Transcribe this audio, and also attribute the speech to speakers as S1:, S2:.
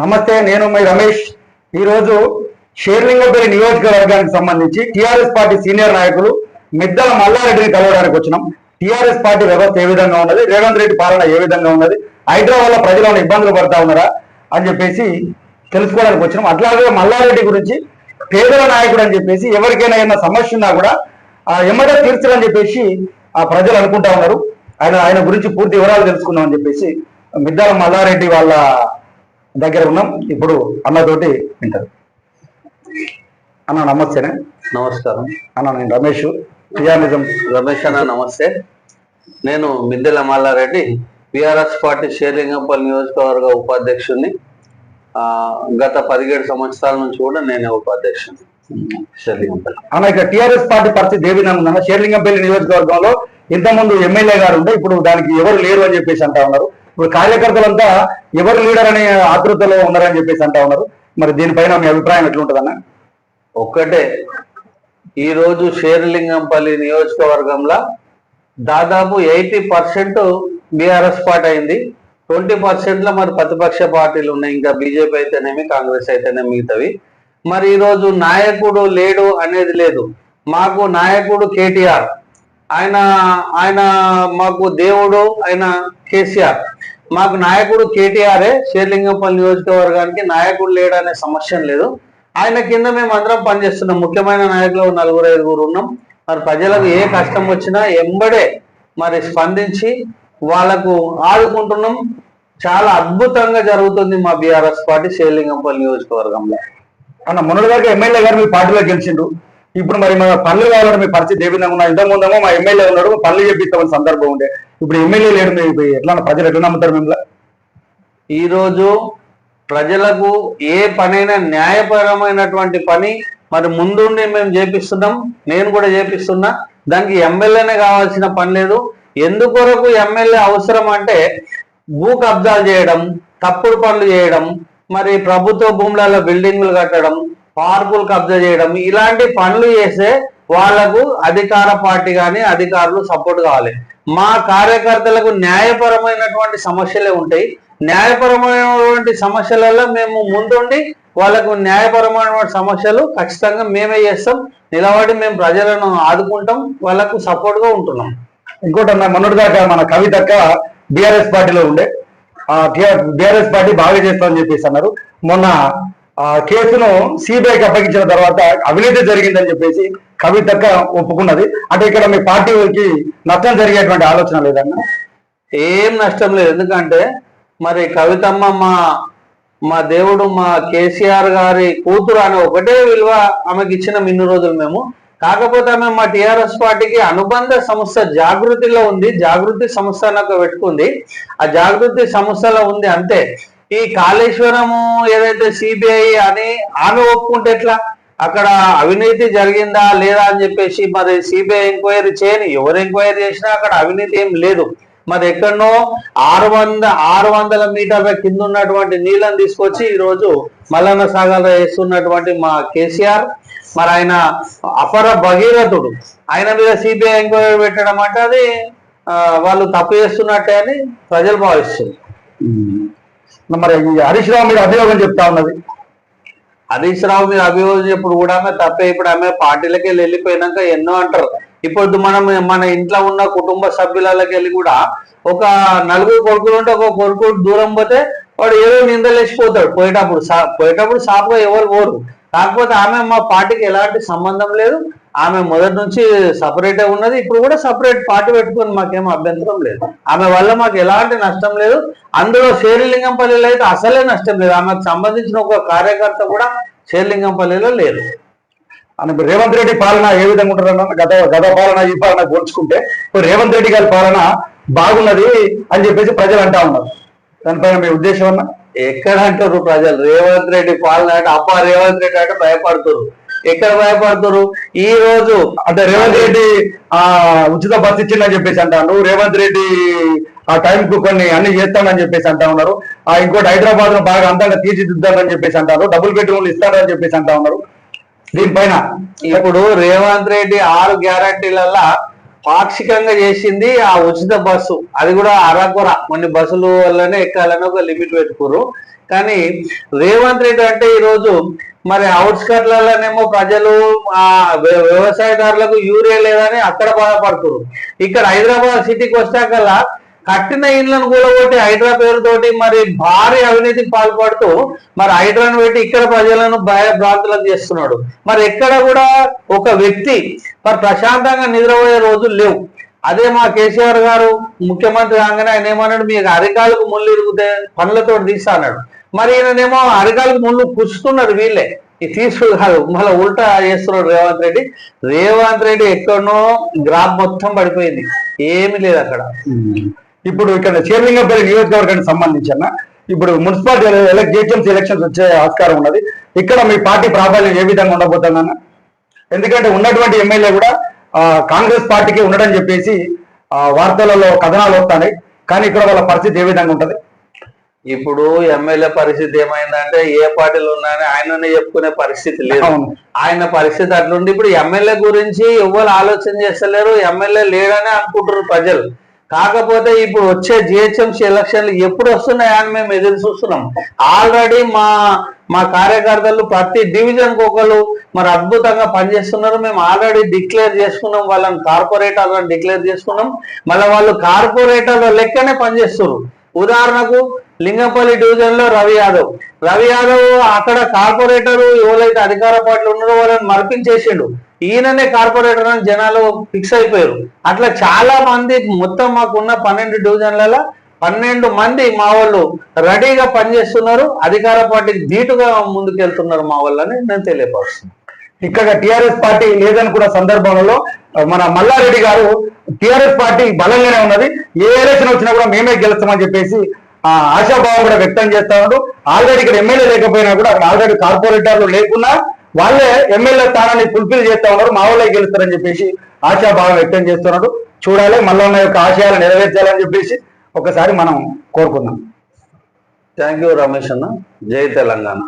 S1: నమస్తే నేను మీ రమేష్. ఈరోజు షేర్లింగపల్లి నియోజకవర్గానికి సంబంధించి టీఆర్ఎస్ పార్టీ సీనియర్ నాయకులు మిద్దల మల్లారెడ్డిని కలవడానికి వచ్చినాం. టీఆర్ఎస్ పార్టీ వ్యవస్థ ఏ విధంగా ఉన్నది? రేవంత్ రెడ్డి పాలన ఏ విధంగా ఉన్నది? హైదరాబాద్లో ప్రజలు ఇబ్బందులు పడతా ఉన్నారా? అని చెప్పేసి తెలుసుకోవడానికి వచ్చినాం. అట్లాగే మల్లారెడ్డి గురించి పేదల నాయకుడు అని చెప్పేసి ఎవరికైనా ఏమైనా సమస్య ఉన్నా కూడా ఆ ఎమ్మడే తీర్చాలని చెప్పేసి ఆ ప్రజలు అనుకుంటా ఉన్నారు. ఆయన ఆయన గురించి పూర్తి వివరాలు తెలుసుకుందాం అని చెప్పేసి మిద్దాల మల్లారెడ్డి వాళ్ళ దగ్గర ఉన్నాం. ఇప్పుడు అన్నతోటి వింటారు. అన్న నమస్తేనే?
S2: నమస్కారం.
S1: అన్న నేను రమేష్. టిఆర్నిజం
S2: రమేష్ అన్న నమస్తే. నేను మిద్దెల మల్లారెడ్డి పిఆర్ఎస్ పార్టీ షేరింగంపల్లి నియోజకవర్గ ఉపాధ్యక్షుడిని ఆ, గత పదిహేడు సంవత్సరాల నుంచి కూడా నేనే ఉపాధ్యక్షుడిని షేరింగంపల్లి
S1: అన్న ఇక టిఆర్ఎస్ పార్టీ పరిస్థితి ఉందన్న? షేర్లింగంపల్లి నియోజకవర్గంలో ఇంతకుముందు ఎమ్మెల్యే గారు ఉంటే ఇప్పుడు దానికి ఎవరు లేరు అని చెప్పేసి అంటా ఉన్నారు. ఇప్పుడు కార్యకర్తలంతా ఎవరు లీడర్ అనే ఆతృతలో ఉన్నారని చెప్పేసి అంటా ఉన్నారు. మరి దీనిపైన మీ అభిప్రాయం ఎట్లుంటుందన్న?
S2: ఒక్కటే. ఈరోజు షేర్లింగంపల్లి నియోజకవర్గంలో దాదాపు ఎయిటీ పర్సెంట్ బీఆర్ఎస్ పార్టీ అయింది. ట్వంటీ పర్సెంట్లో మరి ప్రతిపక్ష పార్టీలు ఉన్నాయి. ఇంకా బీజేపీ అయితేనేమి కాంగ్రెస్ అయితేనేమి మిగతావి. మరి ఈరోజు నాయకుడు లేడు అనేది లేదు. మాకు నాయకుడు కేటీఆర్. ఆయన ఆయన మాకు దేవుడు ఆయన కేసీఆర్. మాకు నాయకుడు కేటీఆరే షేర్లింగంపల్లి నియోజకవర్గానికి నాయకుడు లేడు అనే సమస్య లేదు. ఆయన కింద మేము అందరం పనిచేస్తున్నాం. ముఖ్యమైన నాయకులు నలుగురు ఐదుగురు ఉన్నాం. మరి ప్రజలకు ఏ కష్టం వచ్చినా ఎంబడే మరి స్పందించి వాళ్ళకు ఆదుకుంటున్నాం. చాలా అద్భుతంగా జరుగుతుంది మా బీఆర్ఎస్ పార్టీ షేర్లింగంపల్లి నియోజకవర్గంలో.
S1: అన్న గారికి ఎమ్మెల్యే గారు మీ పార్టీలో గెలిచిండు ఇప్పుడు మరి మన పనులు కావాలని మీ పరిస్థితి ఏ విధంగా ఉన్నా ఇంతకు మా ఎమ్మెల్యే ఉన్నాడు పనులు చెప్పిస్తామని సందర్భం ఉండే. ఇప్పుడు ఎమ్మెల్యే లేడు మీ ఎట్లా ప్రజలు ఎట్లా నమ్ముతారు మిమ్మల్ని?
S2: ఈరోజు ప్రజలకు ఏ పనైనా న్యాయపరమైనటువంటి పని మరి ముందుండి మేము చేపిస్తున్నాం నేను కూడా చేపిస్తున్నా. దానికి ఎమ్మెల్యేనే కావాల్సిన పని లేదు. ఎందుకొరకు ఎమ్మెల్యే అవసరం అంటే భూ కబ్జాలు చేయడం తప్పుడు పనులు చేయడం మరి ప్రభుత్వ భూములలో బిల్డింగ్లు కట్టడం పార్కులు కబ్జా చేయడం ఇలాంటి పనులు చేసే వాళ్ళకు అధికార పార్టీ కానీ అధికారులు సపోర్ట్ కావాలి. మా కార్యకర్తలకు న్యాయపరమైనటువంటి సమస్యలే ఉంటాయి. న్యాయపరమైనటువంటి సమస్యలలో మేము ముందుండి వాళ్ళకు న్యాయపరమైనటువంటి సమస్యలు ఖచ్చితంగా మేమే చేస్తాం. నిలబడి మేము ప్రజలను ఆదుకుంటాం. వాళ్ళకు సపోర్ట్గా ఉంటున్నాం.
S1: ఇంకోటి అన్న మొన్నటిదాకా మన కవితక్క బీఆర్ఎస్ పార్టీలో ఉండే. బీఆర్ఎస్ పార్టీ బాగా చేస్తామని చెప్పేసి అన్నారు. మొన్న ఆ కేసును సిబిఐకి అప్పగించిన తర్వాత అవినీతి జరిగిందని చెప్పేసి కవితక్క ఒప్పుకున్నది. అంటే ఇక్కడ మీ పార్టీకి నష్టం జరిగేటువంటి ఆలోచన లేదన్న
S2: ఏం నష్టం లేదు. ఎందుకంటే మరి కవితమ్మ మా మా దేవుడు మా కేసీఆర్ గారి కూతురు అనే ఒకటే విలువ ఆమెకి ఇచ్చిన ఇన్ని రోజులు మేము. కాకపోతే ఆమె మా టిఆర్ఎస్ పార్టీకి అనుబంధ సంస్థ జాగృతిలో ఉంది. జాగృతి సంస్థ నాకు పెట్టుకుంది. ఆ జాగృతి సంస్థలో ఉంది అంతే ఈ కాళేశ్వరము ఏదైతే సిబిఐ అని ఆమె ఒప్పుకుంటే ఎట్లా? అక్కడ అవినీతి జరిగిందా లేదా అని చెప్పేసి మరి సిబిఐ ఎంక్వైరీ చేయని ఎవరు ఎంక్వైరీ చేసినా అక్కడ అవినీతి ఏం లేదు. మరి ఎక్కడనో ఆరు వంద ఆరు వందల మీటర్ల కింద ఉన్నటువంటి నీళ్ళని తీసుకొచ్చి ఈరోజు మల్లన్న సాగర్ వేస్తున్నటువంటి మా కేసీఆర్ మరి ఆయన అపర భగీరథుడు. ఆయన మీద సిబిఐ ఎంక్వైరీ పెట్టడం అంటే అది వాళ్ళు తప్పు చేస్తున్నట్టే అని ప్రజలు భావిస్తుంది
S1: మరి ఈ హరీష్ రావు మీద అభియోగం చెప్తా ఉన్నది.
S2: హరీష్ రావు మీద అభియోగం చెప్పుడు కూడా ఆమె తప్పే ఇప్పుడు ఆమె పార్టీలకి వెళ్ళిపోయినాక ఎన్నో అంటారు. ఇప్పుడు మనం మన ఇంట్లో ఉన్న కుటుంబ సభ్యులకి వెళ్ళి కూడా ఒక నలుగురు కొడుకులు ఉంటే ఒక కొడుకు దూరం పోతే వాడు ఏదో నిందలేసిపోతాడు. పోయేటప్పుడు సా- పోయేటప్పుడు సాపుగా ఎవరు పోరు. కాకపోతే ఆమె మా పార్టీకి ఎలాంటి సంబంధం లేదు. ఆమె మొదటి నుంచి సపరేట్ ఉన్నది. ఇప్పుడు కూడా సపరేట్ పార్టీ పెట్టుకొని మాకేం అభ్యంతరం లేదు. ఆమె వల్ల మాకు ఎలాంటి నష్టం లేదు. అందులో శేరిలింగంపల్లిలో అయితే అసలే నష్టం లేదు. ఆమెకు సంబంధించిన ఒక కార్యకర్త కూడా శేరిలింగంపల్లిలో లేదు.
S1: ఇప్పుడు రేవంత్ రెడ్డి పాలన ఏ విధంగా ఉంటారన్న గత గత పాలన ఈ పాలన పోల్చుకుంటే రేవంత్ రెడ్డి గారి పాలన బాగున్నది అని చెప్పేసి ప్రజలు అంటా ఉన్నారు. దానిపైన మీ ఉద్దేశం అన్న?
S2: ఎక్కడ అంటారు ప్రజలు? రేవంత్ రెడ్డి పాలన అంటే అప్ప రేవంత్ రెడ్డి అంటే భయపడుతురు ఎక్కడ భయపడుతురు ఈ రోజు
S1: అంటే రేవంత్ రెడ్డి ఆ ఉచిత బస్ ఇచ్చిందని చెప్పేసి అంటాను రేవంత్ రెడ్డి ఆ టైం కు కొన్ని అన్ని చేస్తానని చెప్పేసి అంటా ఉన్నారు. ఆ ఇంకోటి హైదరాబాద్ను బాగా అందంగా తీర్చిదిద్దారని చెప్పేసి అంటారు డబుల్ బెడ్రూమ్లు ఇస్తారని చెప్పేసి అంటా ఉన్నారు. దీనిపైన
S2: ఇప్పుడు రేవంత్ రెడ్డి ఆరు గ్యారంటీలల్లా పాక్షికంగా చేసింది ఆ ఉచిత బస్సు. అది కూడా అరకొర. కొన్ని బస్సులు వల్లనే ఎక్కాలని ఒక లిమిట్ పెట్టుకోరు. కానీ రేవంత్ రెడ్డి అంటే ఈరోజు మరి అవుట్స్కట్లలోనేమో ప్రజలు ఆ వ్యవసాయదారులకు యూరియా లేదని అక్కడ బాధపడుతున్నారు ఇక్కడ హైదరాబాద్ సిటీకి వచ్చాకల్లా కట్టిన ఇండ్లను కూడగొట్టి హైడ్రా పేరుతోటి మరి భారీ అవినీతికి పాల్పడుతూ మరి హైడ్రాను పెట్టి ఇక్కడ ప్రజలను భయభ్రాంతులకు చేస్తున్నాడు. మరి ఎక్కడ కూడా ఒక వ్యక్తి మరి ప్రశాంతంగా నిద్రపోయే రోజులు లేవు. అదే మా కేసీఆర్ గారు ముఖ్యమంత్రి కాగానే ఆయన ఏమన్నాడు మీకు అరికాలకు ముళ్ళు ఇరుగుతే పనులతో తీస్తా అన్నాడు. మరి ఈయననేమో అరికాలకు ముళ్ళు పుచ్చుతున్నారు వీళ్ళే. ఇది తీసుడు కాదు మళ్ళీ ఉల్టా చేస్తున్నాడు రేవంత్ రెడ్డి. రేవంత్ రెడ్డి ఎక్కడనో గ్రామ్ మొత్తం పడిపోయింది. ఏమీ లేదు అక్కడ.
S1: ఇప్పుడు ఇక్కడ షేర్లింగంపల్లి నియోజకవర్గానికి సంబంధించి అన్న ఇప్పుడు మున్సిపాలిటీ జిహెచ్ఎంసీ ఎలక్షన్స్ వచ్చే ఆస్కారం ఉన్నది. ఇక్కడ మీ పార్టీ ప్రాబల్యం ఏ విధంగా ఉండబోతుందన్న ఎందుకంటే ఉన్నటువంటి ఎమ్మెల్యే కూడా ఆ, కాంగ్రెస్ పార్టీకి ఉండడం చెప్పేసి ఆ, వార్తలలో కథనాలు వస్తాయి కానీ ఇక్కడ వాళ్ళ పరిస్థితి ఏ విధంగా ఉంటది?
S2: ఇప్పుడు ఎమ్మెల్యే పరిస్థితి ఏమైందంటే ఏ పార్టీలు ఉన్నాయని ఆయననే చెప్పుకునే పరిస్థితి లేదు. ఆయన పరిస్థితి అట్లుండి ఇప్పుడు ఎమ్మెల్యే గురించి ఎవ్వరు ఆలోచన చేస్తలేరు ఎమ్మెల్యే లేడని అనుకుంటారు ప్రజలు. కాకపోతే ఇప్పుడు వచ్చే జిహెచ్ఎంసీ ఎలక్షన్లు ఎప్పుడు వస్తున్నాయని మేము ఎదురు చూస్తున్నాం. ఆల్రెడీ మా మా కార్యకర్తలు ప్రతి డివిజన్ ఒకరు మరి అద్భుతంగా పనిచేస్తున్నారు. మేము ఆల్రెడీ డిక్లేర్ చేసుకున్నాం. వాళ్ళని కార్పొరేటర్లను డిక్లేర్ చేసుకున్నాం. మళ్ళీ వాళ్ళు కార్పొరేటర్ల లెక్కనే పనిచేస్తున్నారు ఉదాహరణకు లింగంపల్లి డివిజన్లో రవి యాదవ్. రవి యాదవ్ అక్కడ కార్పొరేటర్ ఎవరైతే అధికార పార్టీలు ఉన్నారో వాళ్ళని మర్పించేసిండు. ఈయననే కార్పొరేటర్ అని జనాలు ఫిక్స్ అయిపోయారు. అట్లా చాలా మంది మొత్తం మాకున్న పన్నెండు డివిజన్లలో పన్నెండు మంది మా వాళ్ళు రెడీగా పనిచేస్తున్నారు. అధికార పార్టీకి ధీటుగా ముందుకెళ్తున్నారు మా వాళ్ళని నేను తెలియపరుస్తున్నాను.
S1: ఇక్కడ టిఆర్ఎస్ పార్టీ లేదనుకున్న సందర్భంలో మన మల్లారెడ్డి గారు టిఆర్ఎస్ పార్టీ బలంగానే ఉన్నది. ఏ ఎలక్షన్ వచ్చినా కూడా మేమే గెలుస్తామని చెప్పేసి ఆ, ఆశాభావం కూడా వ్యక్తం చేస్తా ఉన్నాడు. ఆల్రెడీ ఇక్కడ ఎమ్మెల్యే లేకపోయినా కూడా ఆల్రెడీ కార్పొరేటర్లు లేకున్నా వాళ్ళే ఎమ్మెల్యే స్థానాన్ని ఫుల్ఫిల్ చేస్తా ఉన్నారు. మా వాళ్ళే గెలుస్తారని చెప్పేసి ఆశాభావం వ్యక్తం చేస్తున్నాడు చూడాలి మల్లన్న యొక్క ఆశయాలు నెరవేర్చాలని చెప్పేసి ఒకసారి మనం కోరుకుందాం.
S2: థ్యాంక్ యూ రమేష్ అన్న. జై తెలంగాణ.